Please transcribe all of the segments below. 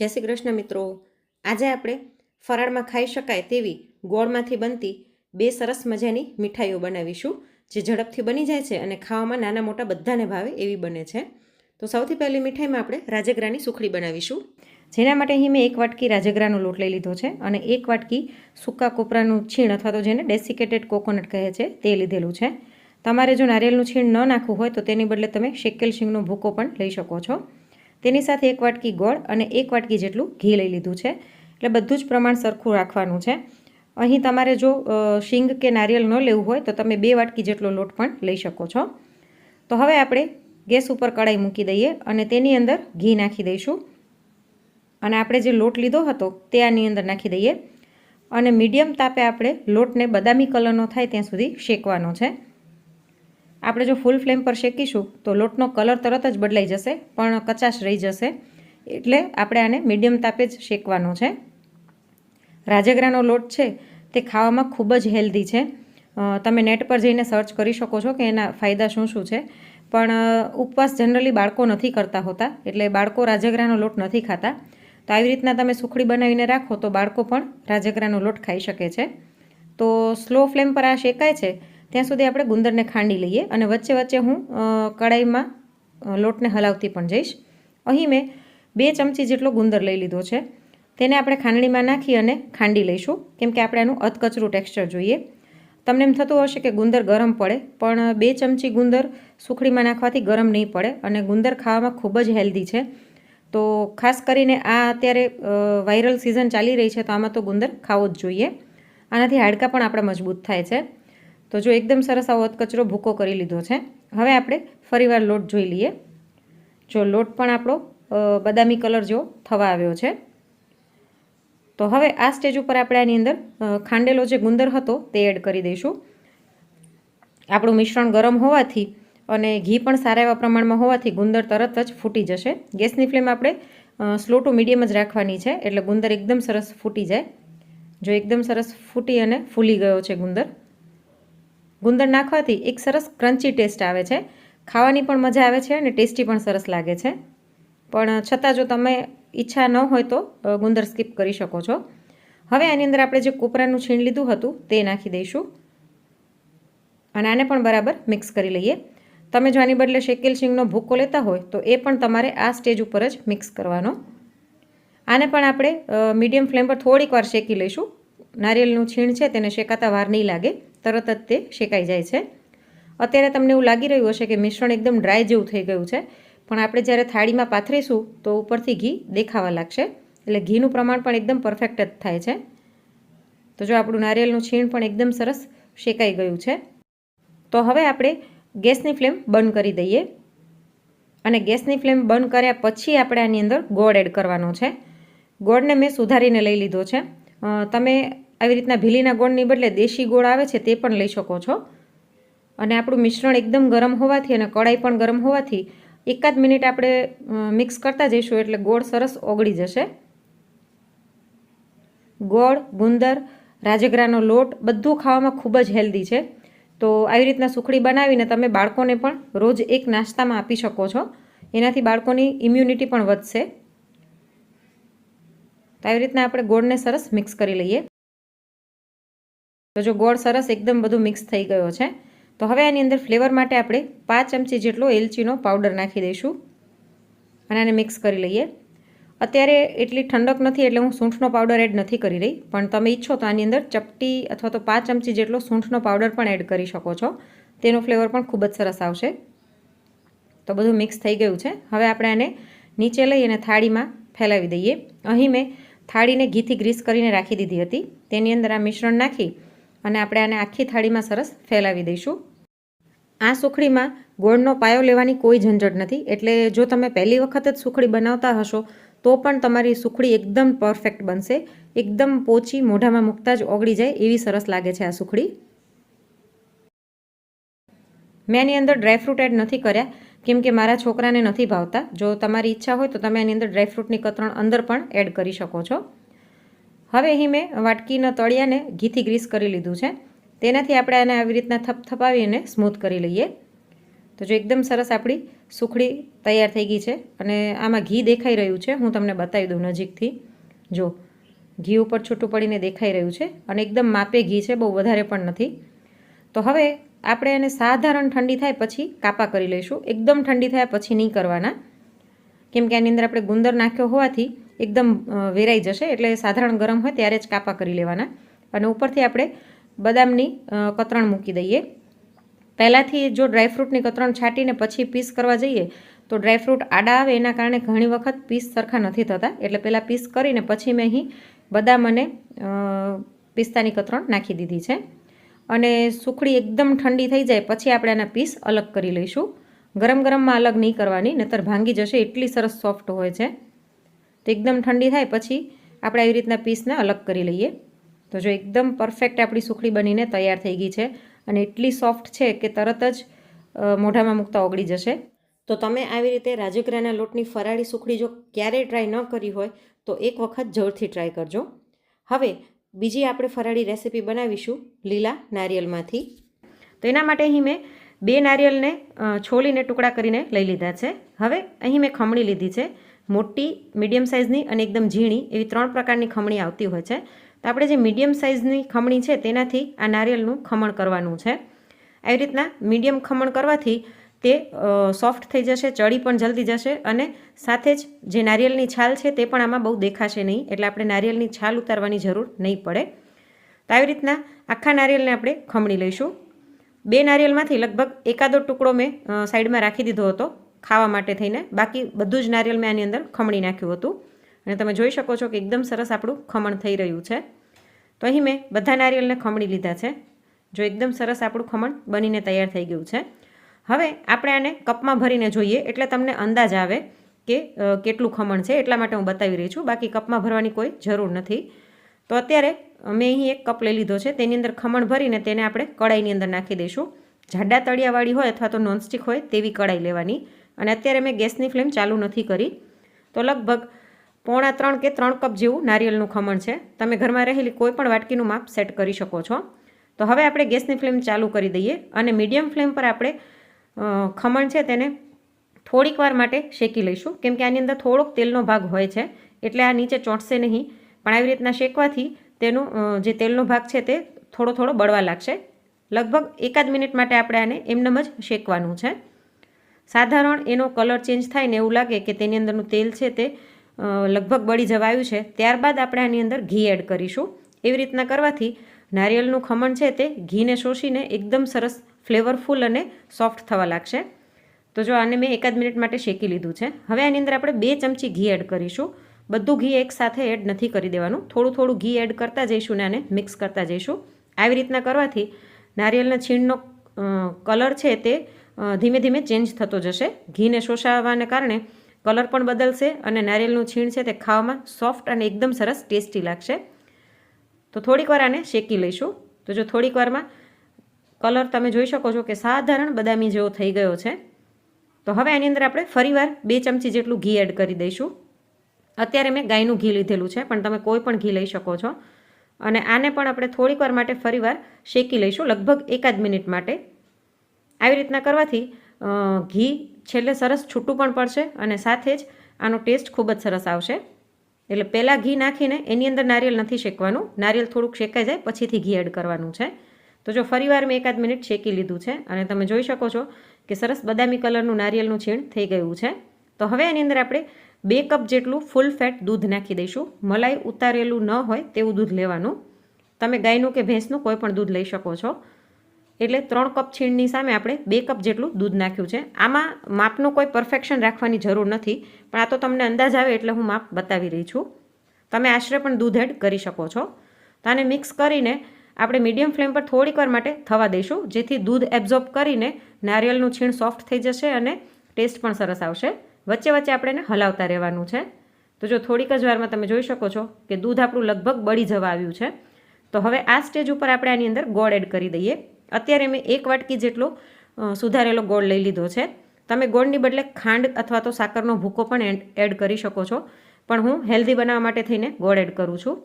જય શ્રી કૃષ્ણ મિત્રો. આજે આપણે ફરાળમાં ખાઈ શકાય તેવી ગોળમાંથી બનતી બે સરસ મજાની મીઠાઈઓ બનાવીશું, જે ઝડપથી બની જાય છે અને ખાવામાં નાના મોટા બધાને ભાવે એવી બને છે. તો સૌથી પહેલી મીઠાઈમાં આપણે રાજગરાની સુખડી બનાવીશું. જેના માટે અહીં મેં એક વાટકી રાજગરાનો લોટ લઈ લીધો છે અને એક વાટકી સૂકા કોપરાનું છીણ અથવા તો જેને ડેસિકેટેડ કોકોનટ કહે છે તે લીધેલું છે. તમારે જો નારિયેળનું છીણ ન નાખવું હોય તો તેની બદલે તમે શેકેલ શીંગનો ભૂકો પણ લઈ શકો છો. તેની સાથે એક વાટકી ગોળ અને એક વાટકી જેટલું ઘી લઈ લીધું છે. એટલે બધું જ પ્રમાણ સરખું રાખવાનું છે. અહીં તમારે જો શીંગ કે નારિયેળ ન લેવું હોય તો તમે બે વાટકી જેટલો લોટ પણ લઈ શકો છો. તો હવે આપણે ગેસ ઉપર કડાઈ મૂકી દઈએ અને તેની અંદર ઘી નાખી દઈશું. અને આપણે જે લોટ લીધો હતો તે આની અંદર નાખી દઈએ. અને મીડિયમ તાપે આપણે લોટને બદામી કલરનો થાય ત્યાં સુધી શેકવાનો છે. આપણે જો ફૂલ ફ્લેમ પર શેકીશું, તો લોટનો કલર તરત જ બદલાઈ જશે, પણ કચાશ રહી જશે. એટલે આપણે આને મીડિયમ તાપે જ શેકવાનો છે. રાજગરાનો લોટ છે, તે ખાવામાં ખૂબ જ હેલ્ધી છે. તમે નેટ પર જઈને સર્ચ કરી શકો છો કે એના ફાયદા શું શું છે. પણ ઉપવાસ જનરલી બાળકો નથી કરતા હોતા, એટલે બાળકો રાજગરાનો લોટ નથી ખાતા. તો આવી રીતના તમે સુખડી બનાવીને રાખો તો બાળકો પણ રાજગરાનો લોટ ખાઈ શકે છે. તો સ્લો ફ્લેમ પર આ શેકાય છે ત્યાં સુધી આપણે ગુંદરને ખાંડી લઈએ અને વચ્ચે વચ્ચે હું કડાઈમાં લોટને હલાવતી પણ જઈશ. અહીં મેં બે ચમચી જેટલો ગુંદર લઈ લીધો છે. તેને આપણે ખાંડણીમાં નાખી અને ખાંડી લઈશું. કેમ કે આપણે આનું અધકચરું ટેક્સચર જોઈએ. તમને એમ થતું હશે કે ગુંદર ગરમ પડે, પણ બે ચમચી ગુંદર સુખડીમાં નાખવાથી ગરમ નહીં પડે અને ગુંદર ખાવામાં ખૂબ જ હેલ્ધી છે. તો ખાસ કરીને આ અત્યારે વાયરલ સિઝન ચાલી રહી છે, તો આમાં તો ગુંદર ખાવો જ જોઈએ. આનાથી હાડકાં પણ આપણા મજબૂત થાય છે. તો જો એકદમ સરસ આવો અધકચરો ભૂકો કરી લીધો છે, હવે આપણે ફરીવાર લોટ જોઈ લઈએ. જો લોટ પણ આપણો બદામી કલર જેવો થવા આવ્યો છે. તો હવે આ સ્ટેજ ઉપર આપણે આની અંદર ખાંડેલો જે ગુંદર હતો તે એડ કરી દઈશું. આપણું મિશ્રણ ગરમ હોવાથી અને ઘી પણ સારા એવા પ્રમાણમાં હોવાથી ગુંદર તરત જ ફૂટી જશે. ગેસની ફ્લેમ આપણે સ્લો ટુ મીડિયમ જ રાખવાની છે, એટલે ગુંદર એકદમ સરસ ફૂટી જાય. જો એકદમ સરસ ફૂટી અને ફૂલી ગયો છે ગુંદર ગુંદર નાખવાથી એક સરસ ક્રન્ચી ટેસ્ટ આવે છે. ખાવાની પણ મજા આવે છે અને ટેસ્ટી પણ સરસ લાગે છે. પણ છતાં જો તમે ઈચ્છા ન હોય તો ગુંદર સ્કીપ કરી શકો છો. હવે આની અંદર આપણે જે કોપરાનું છીણ લીધું હતું તે નાખી દઈશું. અને આને પણ બરાબર મિક્સ કરી લઈએ. તમે જો આની બદલે શેકેલ શીંગનો ભૂકો લેતા હોય, તો એ પણ તમારે આ સ્ટેજ ઉપર જ મિક્સ કરવાનો. આને પણ આપણે મીડિયમ ફ્લેમ પર થોડીક વાર શેકી લઈશું. નારિયેળનું છીણ છે તેને શેકાતા વાર નહીં લાગે. તરત જ તે શેકાઈ જાય છે. અત્યારે તમને એવું લાગી રહ્યું હશે કે મિશ્રણ એકદમ ડ્રાય જેવું થઈ ગયું છે, પણ આપણે જ્યારે થાળીમાં પાથરીશું તો ઉપરથી ઘી દેખાવા લાગશે. એટલે ઘીનું પ્રમાણ પણ એકદમ પરફેક્ટ જ થાય છે. તો જો આપણું નારિયેળનું છીણ પણ એકદમ સરસ શેકાઈ ગયું છે. તો હવે આપણે ગેસની ફ્લેમ બંધ કરી દઈએ. અને ગેસની ફ્લેમ બંધ કર્યા પછી આપણે આની અંદર ગોળ એડ કરવાનો છે. ગોળને મેં સુધારીને લઈ લીધો છે. તમે આવી રીતના ભીલીના ગોળની બદલે દેશી ગોળ આવે છે તે પણ લઈ શકો છો. અને આપણું મિશ્રણ એકદમ ગરમ હોવાથી અને કડાઈ પણ ગરમ હોવાથી એકાદ મિનિટ આપણે મિક્સ કરતા જઈશું એટલે ગોળ સરસ ઓગળી જશે. ગોળ, ગુંદર, રાજગરાનો લોટ બધું ખાવામાં ખૂબ જ હેલ્ધી છે. તો આવી રીતના સુખડી બનાવીને તમે બાળકોને પણ રોજ એક નાસ્તામાં આપી શકો છો. એનાથી બાળકોની ઇમ્યુનિટી પણ વધશે. તો આવી રીતના આપણે ગોળને સરસ મિક્સ કરી લઈએ. તો જો ગોળ સરસ એકદમ બધું મિક્સ થઈ ગયો છે, તો હવે આની અંદર ફ્લેવર માટે આપણે પાંચ ચમચી જેટલો એલચીનો પાવડર નાખી દઈશું. અને આને મિક્સ કરી લઈએ. અત્યારે એટલી ઠંડક નથી એટલે હું સૂંઠનો પાવડર એડ નથી કરી રહી, પણ તમે ઈચ્છો તો આની અંદર ચપટી અથવા તો પાંચ ચમચી જેટલો સૂંઠનો પાવડર પણ એડ કરી શકો છો. તેનો ફ્લેવર પણ ખૂબ જ સરસ આવશે. તો બધું મિક્સ થઈ ગયું છે. હવે આપણે આને નીચે લઈ અને થાળીમાં ફેલાવી દઈએ. અહીં મેં થાળીને ઘીથી ગ્રીસ કરીને રાખી દીધી હતી. તેની અંદર આ મિશ્રણ નાખી અને આપણે આને આખી થાળીમાં સરસ ફેલાવી દઈશું. આ સુખડીમાં ગોળનો પાયો લેવાની કોઈ ઝંઝટ નથી. એટલે જો તમે પહેલી વખત જ સુખડી બનાવતા હશો, તો પણ તમારી સુખડી એકદમ પરફેક્ટ બનશે. એકદમ પોચી, મોઢામાં મૂકતા જ ઓગળી જાય એવી સરસ લાગે છે આ સુખડી. મેં એની અંદર ડ્રાયફ્રૂટ એડ નથી કર્યા, કેમ કે મારા છોકરાને નથી ભાવતા. જો તમારી ઈચ્છા હોય તો તમે એની અંદર ડ્રાયફ્રૂટની કતરણ અંદર પણ એડ કરી શકો છો. હવે અહીં મેં વાટકીના તળિયાને ઘીથી ગ્રીસ કરી લીધું છે. તેનાથી આપણે આને આવી રીતના થપથપાવીને સ્મૂથ કરી લઈએ. તો જો એકદમ સરસ આપણી સુખડી તૈયાર થઈ ગઈ છે અને આમાં ઘી દેખાઈ રહ્યું છે. હું તમને બતાવી દઉં નજીકથી. જો, ઘી ઉપર છૂટું પડીને દેખાઈ રહ્યું છે અને એકદમ માપે ઘી છે, બહુ વધારે પણ નથી. તો હવે આપણે એને સાધારણ ઠંડી થાય પછી કાપા કરી લઈશું. એકદમ ઠંડી થયા પછી નહીં કરવાના. કેમ કે આની અંદર આપણે ગુંદર નાખ્યો હોવાથી એકદમ વેરાઈ જશે. એટલે સાધારણ ગરમ હોય ત્યારે જ કાપા કરી લેવાના. અને ઉપરથી આપણે બદામની કતરણ મૂકી દઈએ. પહેલાંથી જો ડ્રાયફ્રૂટની કતરણ છાંટીને પછી પીસ કરવા જઈએ, તો ડ્રાયફ્રૂટ આડા આવે, એના કારણે ઘણી વખત પીસ સરખા નથી થતા. એટલે પહેલાં પીસ કરીને પછી મેં અહીં બદામ અને પિસ્તાની કતરણ નાખી દીધી છે. અને સુખડી એકદમ ઠંડી થઈ જાય, પછી આપણે આના પીસ અલગ કરી લઈશું. ગરમ ગરમમાં અલગ નહીં કરવાની, નહીતર ભાંગી જશે, એટલી સરસ સોફ્ટ હોય છે. તો એકદમ ઠંડી થાય પછી આપણે આવી રીતના પીસને અલગ કરી લઈએ. તો જો એકદમ પરફેક્ટ આપણી સુખડી બનીને તૈયાર થઈ ગઈ છે અને એટલી સોફ્ટ છે કે તરત જ મોઢામાં મૂકતા ઓગળી જશે. તો તમે આવી રીતે રાજગરાના લોટની ફરાળી સુખડી જો ક્યારેય ટ્રાય ન કરી હોય, તો એક વખત જરૂરથી ટ્રાય કરજો. હવે બીજી આપણે ફરાળી રેસીપી બનાવીશું લીલા નારિયેલમાંથી. તો એના માટે અહીં મેં બે નારિયેલને છોલીને ટુકડા કરીને લઈ લીધા છે. હવે અહીં મેં ખમણી લીધી છે. મોટી, મીડિયમ સાઇઝની અને એકદમ ઝીણી એવી ત્રણ પ્રકારની ખમણી આવતી હોય છે. તો આપણે જે મીડિયમ સાઇઝની ખમણી છે તેનાથી આ નારિયેલનું ખમણ કરવાનું છે. આવી રીતના મીડિયમ ખમણ કરવાથી તે સોફ્ટ થઈ જશે, ચડી પણ જલ્દી જશે અને સાથે જ જે નારિયેલની છાલ છે તે પણ આમાં બહુ દેખાશે નહીં, એટલે આપણે નારિયેલની છાલ ઉતારવાની જરૂર નહીં પડે. તો આવી રીતના આખા નારિયેલને આપણે ખમણી લઈશું. બે નારિયેલમાંથી લગભગ એકાદો ટુકડો મેં સાઈડમાં રાખી દીધો હતો. ખાવા માટે થઈને. બાકી બધું જ નારિયેલ મેં આની અંદર ખમણી નાખ્યું હતું. અને તમે જોઈ શકો છો કે એકદમ સરસ આપણું ખમણ થઈ રહ્યું છે. તો અહીં મેં બધા નારિયેલને ખમણી લીધા છે. જો એકદમ સરસ આપણું ખમણ બનીને તૈયાર થઈ ગયું છે. હવે આપણે આને કપમાં ભરીને જોઈએ, એટલે તમને અંદાજ આવે કે કેટલું ખમણ છે. એટલા માટે હું બતાવી રહી છું. બાકી કપમાં ભરવાની કોઈ જરૂર નથી. તો અત્યારે મેં અહીં એક કપ લઈ લીધો છે. તેની અંદર ખમણ ભરીને તેને આપણે કડાઈની અંદર નાખી દઈશું. જાડા તળિયાવાળી હોય અથવા તો નોનસ્ટિક હોય તેવી કડાઈ લેવાની. અને અત્યારે મેં ગેસની ફ્લેમ ચાલુ નથી કરી. તો લગભગ પોણા ત્રણ કે ત્રણ કપ જેવું નારિયેળનું ખમણ છે. તમે ઘરમાં રહેલી કોઈ પણ વાટકીનું માપ સેટ કરી શકો છો. તો હવે આપણે ગેસની ફ્લેમ ચાલુ કરી દઈએ અને મીડિયમ ફ્લેમ પર આપણે ખમણ છે તેને થોડીક વાર માટે શેકી લઈશું. કેમ કે આની અંદર થોડોક તેલનો ભાગ હોય છે, એટલે આ નીચે ચોંટશે નહીં. પણ આવી રીતના શેકવાથી તેનું જે તેલનો ભાગ છે તે થોડો થોડો બળવા લાગશે. લગભગ એકાદ મિનિટ માટે આપણે આને એમનેમ જ શેકવાનું છે. સાધારણ એનો કલર ચેન્જ થાય ને એવું લાગે કે તેની અંદરનું તેલ છે તે લગભગ બળી જવાયું છે. ત્યારબાદ આપણે આની અંદર ઘી એડ કરીશું. એવી રીતના કરવાથી નારિયેળનું ખમણ છે તે ઘીને શોષીને એકદમ સરસ ફ્લેવરફુલ અને સોફ્ટ થવા લાગશે. તો જો આને મેં એકાદ મિનિટ માટે શેકી લીધું છે. હવે આની અંદર આપણે બે ચમચી ઘી એડ કરીશું. બધું ઘી એકસાથે એડ નથી કરી દેવાનું. થોડું થોડું ઘી એડ કરતા જઈશું ને આને મિક્સ કરતા જઈશું. આવી રીતના કરવાથી નારિયેળના છીણનો કલર છે તે ધીમે ધીમે ચેન્જ થતો જશે. ઘીને શોષાવાને કારણે કલર પણ બદલશે અને નારિયેળનું છીણ છે તે ખાવામાં સોફ્ટ અને એકદમ સરસ ટેસ્ટી લાગશે. તો થોડીક વાર આને શેકી લઈશું. તો જો થોડીક વારમાં કલર તમે જોઈ શકો છો કે સાધારણ બદામી જેવો થઈ ગયો છે. તો હવે આની અંદર આપણે ફરીવાર બે ચમચી જેટલું ઘી એડ કરી દઈશું. અત્યારે મેં ગાયનું ઘી લીધેલું છે, પણ તમે કોઈ પણ ઘી લઈ શકો છો. અને આને પણ આપણે થોડીક માટે ફરીવાર શેકી લઈશું, લગભગ એકાદ મિનિટ માટે. આવી રીતના કરવાથી ઘી છેલ્લે સરસ છૂટું પણ પડશે અને સાથે જ આનો ટેસ્ટ ખૂબ જ સરસ આવશે. એટલે પહેલાં ઘી નાખીને એની અંદર નારિયેલ નથી શેકવાનું. નારિયેળ થોડુંક શેકાઈ જાય, પછીથી ઘી એડ કરવાનું છે. તો જો ફરીવાર મેં એકાદ મિનિટ શેકી લીધું છે અને તમે જોઈ શકો છો કે સરસ બદામી કલરનું નારિયેળનું છીણ થઈ ગયું છે. તો હવે એની અંદર આપણે બે કપ જેટલું ફૂલ ફેટ દૂધ નાખી દઈશું. મલાઈ ઉતારેલું ન હોય તેવું દૂધ લેવાનું. તમે ગાયનું કે ભેંસનું કોઈ પણ દૂધ લઈ શકો છો. એટલે ત્રણ કપ છીણની સામે આપણે બે કપ જેટલું દૂધ નાખ્યું છે. આમાં માપનું કોઈ પરફેક્શન રાખવાની જરૂર નથી, પણ આ તો તમને અંદાજ આવે એટલે હું માપ બતાવી રહી છું. તમે આશરે પણ દૂધ એડ કરી શકો છો. તો આને મિક્સ કરીને આપણે મીડિયમ ફ્લેમ પર થોડીક વાર માટે થવા દઈશું, જેથી દૂધ એબ્ઝોર્બ કરીને નારિયેળનું છીણ સોફ્ટ થઈ જશે અને ટેસ્ટ પણ સરસ આવશે. વચ્ચે વચ્ચે આપણે એને હલાવતા રહેવાનું છે. તો જો થોડીક જ વારમાં તમે જોઈ શકો છો કે દૂધ આપણું લગભગ બળી જવા આવ્યું છે. તો હવે આ સ્ટેજ ઉપર આપણે આની અંદર ગોળ એડ કરી દઈએ. અત્યારે મેં એક વાટકી જેટલો સુધારેલો ગોળ લઈ લીધો છે. તમે ગોળની બદલે ખાંડ અથવા તો સાકરનો ભૂકો પણ એડ કરી શકો છો. પણ હું હેલ્ધી બનાવવા માટે થઈને ગોળ એડ કરું છું.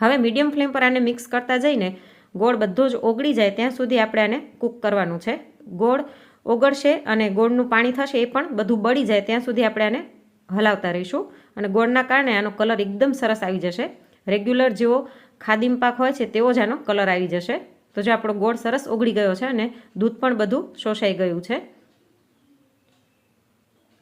હવે મીડિયમ ફ્લેમ પર આને મિક્સ કરતા જઈને ગોળ બધો જ ઓગળી જાય ત્યાં સુધી આપણે આને કૂક કરવાનું છે. ગોળ ઓગળશે અને ગોળનું પાણી થશે એ પણ બધું બળી જાય ત્યાં સુધી આપણે આને હલાવતા રહીશું. અને ગોળના કારણે આનો કલર એકદમ સરસ આવી જશે. રેગ્યુલર જેવો ખાદીમ પાક હોય છે તેવો જ આનો કલર આવી જશે. તો જો આપણો ગોળ સરસ ઓગળી ગયો છે અને દૂધ પણ બધું શોષાઈ ગયું છે.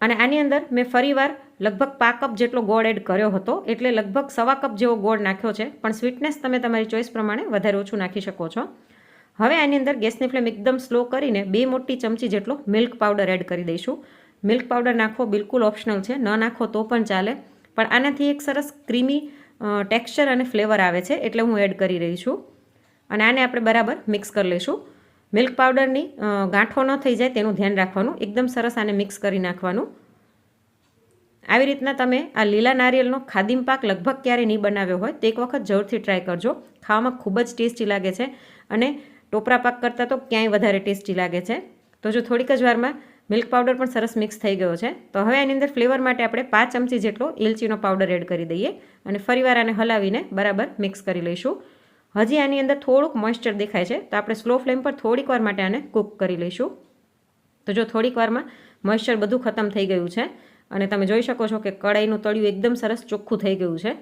અને આની અંદર મેં ફરીવાર લગભગ પા કપ જેટલો ગોળ એડ કર્યો હતો, એટલે લગભગ સવા કપ જેવો ગોળ નાખ્યો છે, પણ સ્વીટનેસ તમે તમારી ચોઈસ પ્રમાણે વધારે ઓછું નાખી શકો છો. હવે આની અંદર ગેસની ફ્લેમ એકદમ સ્લો કરીને બે મોટી ચમચી જેટલો મિલ્ક પાવડર એડ કરી દઈશું. મિલ્ક પાવડર નાખવો બિલકુલ ઓપ્શનલ છે, ન નાખો તો પણ ચાલે, પણ આનાથી એક સરસ ક્રીમી ટેક્સચર અને ફ્લેવર આવે છે, એટલે હું એડ કરી રહી છું. અને આને આપણે બરાબર મિક્સ કરી લઈશું. મિલ્ક પાવડરની ગાંઠો ન થઈ જાય તેનું ધ્યાન રાખવાનું. એકદમ સરસ આને મિક્સ કરી નાખવાનું. આવી રીતના તમે આ લીલા નારિયેળનો ખાદીમ પાક લગભગ ક્યારેય નહીં બનાવ્યો હોય તો એક વખત જરૂરથી ટ્રાય કરજો. ખાવામાં ખૂબ જ ટેસ્ટી લાગે છે અને ટોપરા પાક કરતાં તો ક્યાંય વધારે ટેસ્ટી લાગે છે. તો જો થોડીક જ વારમાં મિલ્ક પાવડર પણ સરસ મિક્સ થઈ ગયો છે, તો હવે આની અંદર ફ્લેવર માટે આપણે પાંચ ચમચી જેટલો ઇલચીનો પાવડર એડ કરી દઈએ અને ફરીવાર આને હલાવીને બરાબર મિક્સ કરી લઈશું. હજી આની અંદર થોડુંક મોઇસ્ચર દેખાય છે, તો આપણે સ્લો ફ્લેમ પર થોડીક વાર માટે આને કૂક કરી લઈશું. તો જો થોડીક વારમાં મોઇસ્ચર બધું ખતમ થઈ ગયું છે, અને તમે જોઈ શકો છો કે કડાઈનું તળિયું એકદમ સરસ ચોખ્ખું થઈ ગયું છે.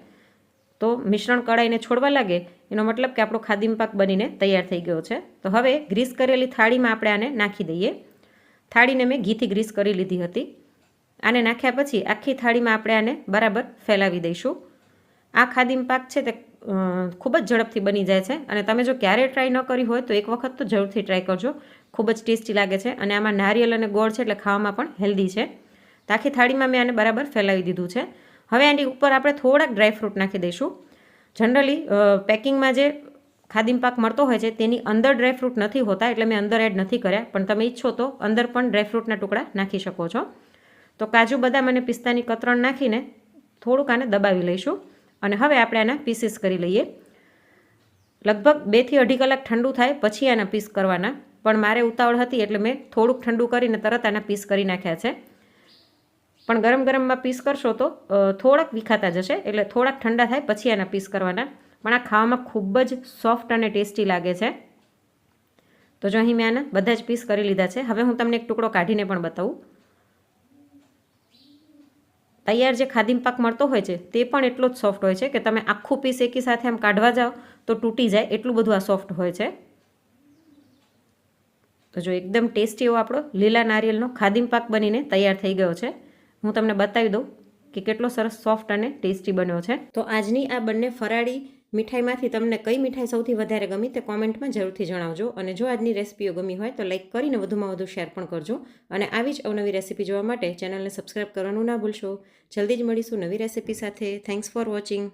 તો મિશ્રણ કડાઈને છોડવા લાગે, એનો મતલબ કે આપણો ખાદીમ પાક બનીને તૈયાર થઈ ગયો છે. તો હવે ગ્રીસ કરેલી થાળીમાં આપણે આને નાખી દઈએ. થાળીને મેં ઘીથી ગ્રીસ કરી લીધી હતી. આને નાખ્યા પછી આખી થાળીમાં આપણે આને બરાબર ફેલાવી દઈશું. આ ખાદીમ પાક છે તે ખૂબ જ ઝડપથી બની જાય છે. અને તમે જો ક્યારેય ટ્રાય ન કરી હોય તો એક વખત તો જરૂરથી ટ્રાય કરજો. ખૂબ જ ટેસ્ટી લાગે છે અને આમાં નારિયેલ અને ગોળ છે એટલે ખાવામાં પણ હેલ્ધી છે. તાખી થાળીમાં મેં આને બરાબર ફેલાવી દીધું છે. હવે આની ઉપર આપણે થોડાક ડ્રાયફ્રૂટ નાખી દઈશું. જનરલી પેકિંગમાં જે ખાદીમ પાક મળતો હોય છે તેની અંદર ડ્રાયફ્રૂટ નથી હોતા એટલે મેં અંદર એડ નથી કર્યા. પણ તમે ઈચ્છો તો અંદર પણ ડ્રાયફ્રૂટના ટુકડા નાખી શકો છો. તો કાજુ, બદામ અને પિસ્તાની કતરણ નાખીને થોડુંક આને દબાવી લઈશું. અને હવે આપણે આના પીસીસ કરી લઈએ. લગભગ બેથી અઢી કલાક ઠંડુ થાય પછી આના પીસ કરવાના. પણ મારે ઉતાવળ હતી એટલે મેં થોડુંક ઠંડુ કરીને તરત આના પીસ કરી નાખ્યા છે. પણ ગરમ ગરમમાં પીસ કરશો તો થોડાક વિખાતા જશે એટલે થોડાક ઠંડા થાય પછી આના પીસ કરવાના. પણ આ ખાવામાં ખૂબ જ સોફ્ટ અને ટેસ્ટી લાગે છે. તો જો અહીં મેં આના બધા જ પીસ કરી લીધા છે. હવે હું તમને એક ટુકડો કાઢીને પણ બતાવું. તૈયાર જે ખાદીમ પાક મળતો હોય છે, તે પણ એટલો જ સોફ્ટ હોય છે કે તમે આખું પીસ એકી સાથે આમ કાઢવા જાઓ તો તૂટી જાય, એટલું બધું આ સોફ્ટ હોય છે. તો જો એકદમ ટેસ્ટી એવો આપણો લીલા નારિયેળનો ખાદીમ પાક બનીને તૈયાર થઈ ગયો છે. હું તમને બતાવી દઉં કે કેટલો સરસ સોફ્ટ અને ટેસ્ટી બન્યો છે. તો આજની આ બંને ફરાળી મીઠાઈમાંથી તમને કઈ મીઠાઈ સૌથી વધારે ગમી તે કોમેન્ટમાં જરૂરથી જણાવજો. અને જો આજની રેસીપીઓ ગમી હોય તો લાઇક કરીને વધુમાં વધુ શેર પણ કરજો. અને આવી જ અવનવી રેસીપી જોવા માટે ચેનલને સબસ્ક્રાઈબ કરવાનું ના ભૂલશો. જલ્દી જ મળીશું નવી રેસીપી સાથે. Thanks for watching